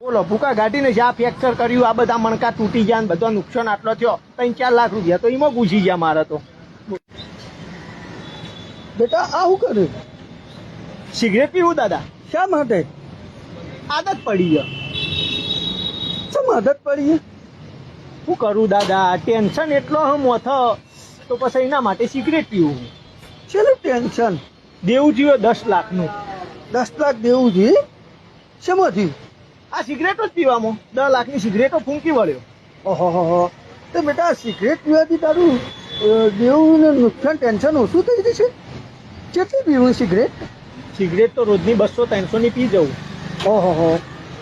બોલો ભૂકા ગાડીને જ્યાં ફ્રેક્ચર કર્યું આ બધા મણકા તૂટી ગયા ને બધો નુકસાન આટલો થયો ત્રણ ચાર લાખ રૂપિયા તો એમાં ગુજી ગયા મારે તો. બેટા આ શું કર્યું સિગરેટ પીવું દાદા? શા માટે? આદત પડી ગયો. શું આદત પડી શું કરું દાદા? ટેન્શન એટલો હમ મોથ તો પછી એના માટે સિગરેટ પીવું શેનું ટેન્શન? દેવું જોઈએ દસ લાખનું. દસ લાખ દેવું જોઈએ? શેમાં થયું આ સિગરેટો જ પીવામાં. દસ લાખની સિગરેટો ફૂંકી વળ્યો. ઓહો તો બેટા સિગરેટ પીવાથી તારું દેવું નુકસાન ટેન્શન ઓછું થઈ જશે? કેટલી પીવું સિગરેટ? સિગરેટ તો રોજની બસો ત્રણસોની પી જવું. ઓહો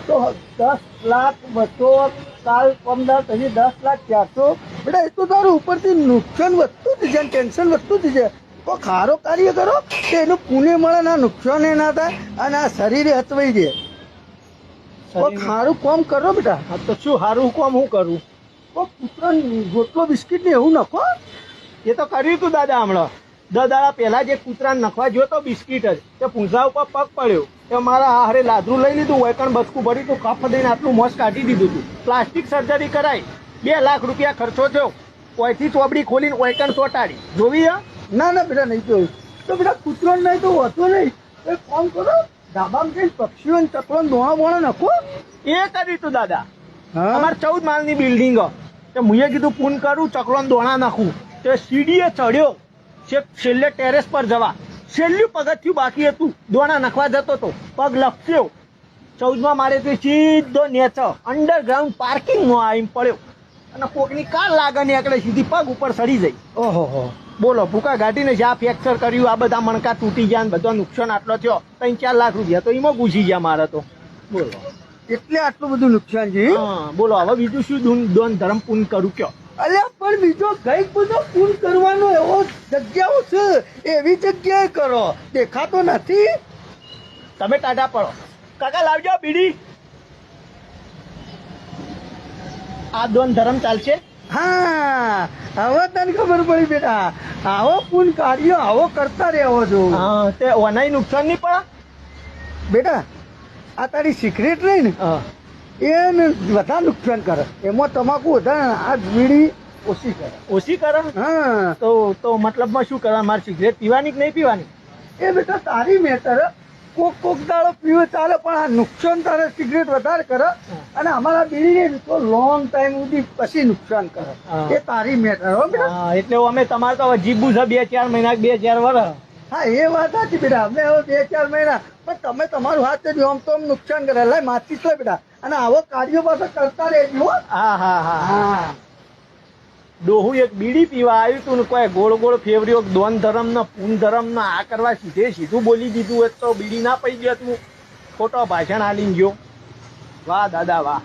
તો દસ લાખ બસો કાલ પંદર પછી દસ લાખ ચારસો. બેટા એ તો તારું ઉપરથી નુકસાન વધતું જ છે ટેન્શન વધતું જ જાય. તો ખારો કાર્ય કરો તો એનું પુણે મળે ના નુકસાન એ ના થાય અને આ શરીરે હતવાઈ જાય. કોઈ ખારું કામ કરો બેટા. હા તો શું સારું કોમ હું કરું? કોઈ પુત્ર ગોટલો બિસ્કિટ ને એવું નખો? એ તો કર્યું તું દાદા હમણાં. દસ દાડા પહેલા જે કૂતરા નખવા જોયો તો બિસ્કિટ જ. તે પૂંઝા ઉપર પગ પડ્યો. તે મારા આહારે લાદરું લઈ લીધું વૈકણ બચકું ભરી તું કફ દઈને આટલું મોસ કાઢી દીધું તું. પ્લાસ્ટિક સર્જરી કરાઈ. બે લાખ રૂપિયા ખર્ચો થયો. કોઈથી ચોબડી ખોલીને ઓયકણ ચોટાડી. જોવી? ના ના બેટા નહીં જોયું. તો બેટા કૂતરો નહીં તો હોતો નહીં. એ કામ કરો ધાબામાં જઈને પક્ષીઓ ચકલો દોણા બોણો નખો? એ કરી તું દાદા. અમારે ચૌદ માળની બિલ્ડિંગ તો મુએ કીધું પૂન કરું ચકલો દોણા નાખું. તે સીડીએ ચડ્યો. છેલ્લે ટેરેસ પર જવા. છેલ્લું પગથિયું બાકી હતું. દોણા નાખવા જતો તો પગ લપસ્યો. ચૌદમાં મારે તે સીધો નેચ અંડરગ્રાઉન્ડ પાર્કિંગમાં આવીને પડ્યો. અને કોકની કાર લાગે ને એકડે સીધી પગ ઉપર સડી જઈ. ઓહો હો. બોલો ભૂકા ગાડીને જ્યાં ફ્રેક્ચર કર્યું આ બધા મણકા તૂટી ગયા ને બધો નુકસાન આટલો થયો ત્રણ ચાર લાખ રૂપિયા તો એમાં ઘૂસી ગયા મારે તો. બોલો. એટલે આટલું બધું નુકસાન છે? બોલો હવે બીજું શું દોન ધર્મ પૂન કરું કયો? અલ્યા પણ બીજો કંઈક બધો પૂન કરવાનો એવો જગ્યાઓ છે એવી જગ્યાએ કરો. દેખાતો નથી. તમે ટાટા પડો. કાકા લાવજો બીડી. આ દોન ધર્મ ચાલશે? હા હવે તને ખબર પડી બેટા. આવો પૂન કાર્યો આવો કરતા રહેવો છો હા તે ઓનાય નુકસાન નહીં પડે? બેટા આ તારી સિક્રેટ રહી ને. એને વધારે નુકસાન કરે. એમાં તમાકુ વધારે આ બીડી ઓછી કરે. ઓછી કરે? હા. તો તો મતલબમાં શું કરવા મારે સિગરેટ પીવાની કે નહીં પીવાની? એ બેટા તારી મેટર કોક કોક દાડો પીવે ચાલે પણ આ નુકસાન તારે સિગરેટ વધારે કરે અને અમારા બીડી તો લોંગ ટાઈમ સુધી પછી નુકસાન કરે. એ તારી મેટર હો બેટા. એટલે અમે તમારે તો જીબુ છે બે ચાર મહિના બે ચાર વર્ષ હા એ વાત સાચી બેટા. અમે હવે બે ચાર મહિના. પણ તમે તમારું હાથ છે આમ તો નુકસાન કરે. લાય માચી છે બેટા. અને આવો કાર્યો પાસે કરતા રહેજો હા હા હા. હા. ડોહું એક બીડી પીવા આવ્યું હતું ને કોઈ ગોળ ગોળ ફેવર્યો દોન ધર્મ ને પૂન ધર્મ ને આ કરવા સીધે સીધું બોલી દીધું હોત તો બીડી ના પડી ગયો તું ખોટો ભાષણ આલી ગયો. વાહ દાદા, વાહ.